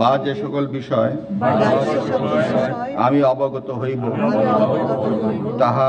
বা যে সকল বিষয় আমি অবগত হইব। তাহা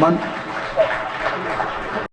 मन